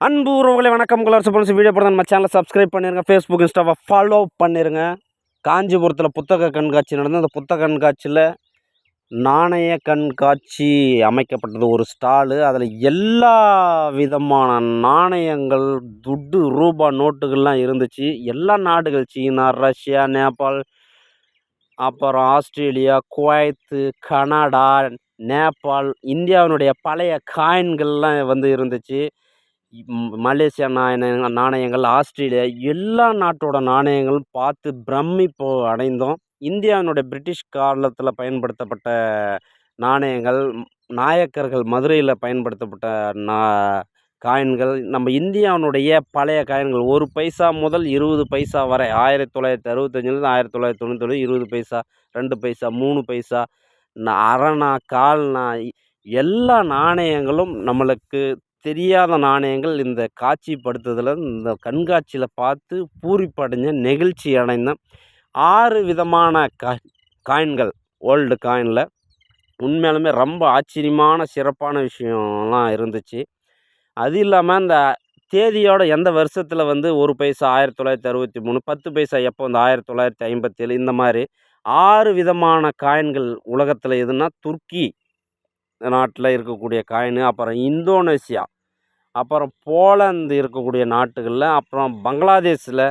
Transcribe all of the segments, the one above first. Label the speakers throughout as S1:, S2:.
S1: அன்பு உறவுகளை வணக்கம். கலர்ஸ் பண்ணி வீடியோ போடுறது நம்ம சேனலை சப்ஸ்கிரைப் பண்ணிடுங்க ஃபேஸ்புக் இன்ஸ்டாவை ஃபாலோ பண்ணிருங்க. காஞ்சிபுரத்தில் புத்தக கண்காட்சி நடந்து அந்த புத்தக கண்காட்சியில் நாணய கண்காட்சி அமைக்கப்பட்டது. ஒரு ஸ்டாலு. அதில் எல்லா விதமான நாணயங்கள் துட்டு ரூபா நோட்டுகள்லாம் இருந்துச்சு. எல்லா நாடுகள் சீனா ரஷ்யா நேபாள் அப்புறம் ஆஸ்திரேலியா குவைத்து கனடா நேபாள் இந்தியாவினுடைய பழைய காயின்கள்லாம் வந்து இருந்துச்சு. மலேசியா நாணய நாணயங்கள் ஆஸ்திரேலியா எல்லா நாட்டோட நாணயங்களும் பார்த்து பிரமிப்பு அடைந்தோம். இந்தியாவினுடைய பிரிட்டிஷ் காலத்தில் பயன்படுத்தப்பட்ட நாணயங்கள் நாயக்கர்கள் மதுரையில் பயன்படுத்தப்பட்ட நா காயின்கள் நம்ம இந்தியாவினுடைய பழைய காயின்கள் ஒரு பைசா முதல் இருபது பைசா வரை ஆயிரத்தி தொள்ளாயிரத்தி அறுபத்தஞ்சிலேருந்து ஆயிரத்தி தொள்ளாயிரத்தி தொண்ணூற்றி இருபது பைசா ரெண்டு பைசா மூணு பைசா அரணா கால்னா எல்லா நாணயங்களும் நம்மளுக்கு தெரியாத நாணயங்கள் இந்த காட்சிப்படுத்துதலை இந்த கண்காட்சியில் பார்த்து பூரிப்படைஞ்சேன் நெகிழ்ச்சி அடைந்தேன் ஆறு விதமான கா காயின்கள் ஓல்டு காயினில். உண்மையாலுமே ரொம்ப ஆச்சரியமான சிறப்பான விஷயம்லாம் இருந்துச்சு. அது இல்லாமல் இந்த தேதியோட எந்த வருஷத்தில் வந்து ஒரு பைசா ஆயிரத்தி தொள்ளாயிரத்தி அறுபத்தி மூணு பத்து பைசா எப்போ வந்து ஆயிரத்தி தொள்ளாயிரத்தி ஐம்பத்தேழு இந்த மாதிரி ஆறு விதமான காயின்கள் உலகத்தில் எதுனா துர்க்கி. நாட்டில் இருக்கக்கூடிய காயினு அப்புறம் இந்தோனேசியா அப்புறம் போலந்து இருக்கக்கூடிய நாட்டுகளில் அப்புறம் பங்களாதேஷில்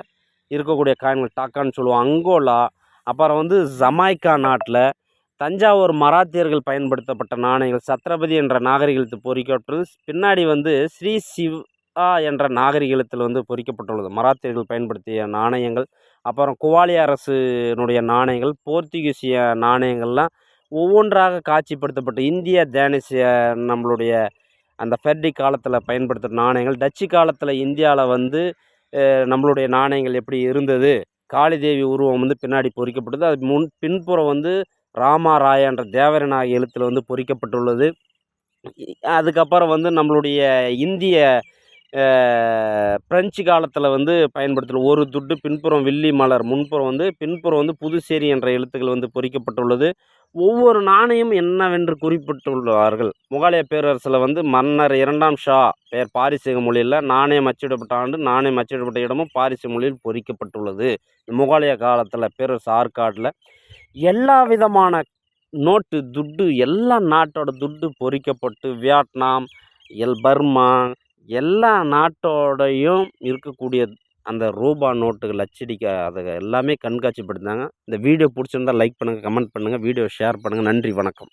S1: இருக்கக்கூடிய காயின்கள் டாக்கான்னு சொல்லுவோம் அங்கோலா அப்புறம் வந்து ஜமாய்க்கா நாட்டில் தஞ்சாவூர் மராத்தியர்கள் பயன்படுத்தப்பட்ட நாணயங்கள் சத்ரபதி என்ற நாகரிகத்து பொறிக்கப்பட்டது. பின்னாடி வந்து ஸ்ரீ சிவா என்ற நாகரிகத்தில் வந்து பொறிக்கப்பட்டுள்ளது. மராத்தியர்கள் பயன்படுத்திய நாணயங்கள் அப்புறம் குவாலி அரசுனுடைய நாணயங்கள் போர்த்துகீசிய நாணயங்கள்லாம் ஒவ்வொன்றாக காட்சிப்படுத்தப்பட்டு இந்திய தேனிசிய நம்மளுடைய அந்த ஃபெர்டி காலத்தில் பயன்படுத்துகிற நாணயங்கள் டச்சு காலத்தில் இந்தியாவில் வந்து நம்மளுடைய நாணயங்கள் எப்படி இருந்தது காளிதேவி உருவம் வந்து பின்னாடி பொறிக்கப்பட்டது அது முன் பின்புறம் வந்து ராமாராய என்ற தேவரநாயக எழுத்தில் வந்து பொறிக்கப்பட்டுள்ளது. அதுக்கப்புறம் வந்து நம்மளுடைய இந்திய பிரெஞ்சு காலத்தில் வந்து பயன்படுத்தல ஒரு துட்டு பின்புறம் வில்லி மலர் முன்புறம் வந்து பின்புறம் வந்து புதுச்சேரி என்ற எழுத்துக்கள் வந்து பொறிக்கப்பட்டுள்ளது. ஒவ்வொரு நாணயம் என்னவென்று குறிப்பிட்டுள்ளார்கள். முகலாய பேரரசில் வந்து மன்னர் இரண்டாம் ஷா பெயர் பாரிசீக மொழியில் நாணயம் அச்சிடப்பட்ட ஆண்டு நாணயம் அச்சிடப்பட்ட இடமும் பாரிசு மொழியில் பொறிக்கப்பட்டுள்ளது. முகலாய காலத்தில் பேரரசு ஆற்காட்டில் எல்லா விதமான நோட்டு துட்டு எல்லா நாட்டோட துட்டு பொறிக்கப்பட்டு வியட்நாம் எல் பர்மா எல்லா நாட்டோடையும் இருக்கக்கூடிய அந்த ரூபா நோட்டுகள் அச்சடிக்க அதை எல்லாமே கண்காட்சிப்படுத்தினாங்க இந்த வீடியோ பிடிச்சிருந்தா லைக் பண்ணுங்கள் கமெண்ட் பண்ணுங்கள் வீடியோ ஷேர் பண்ணுங்கள் நன்றி வணக்கம்.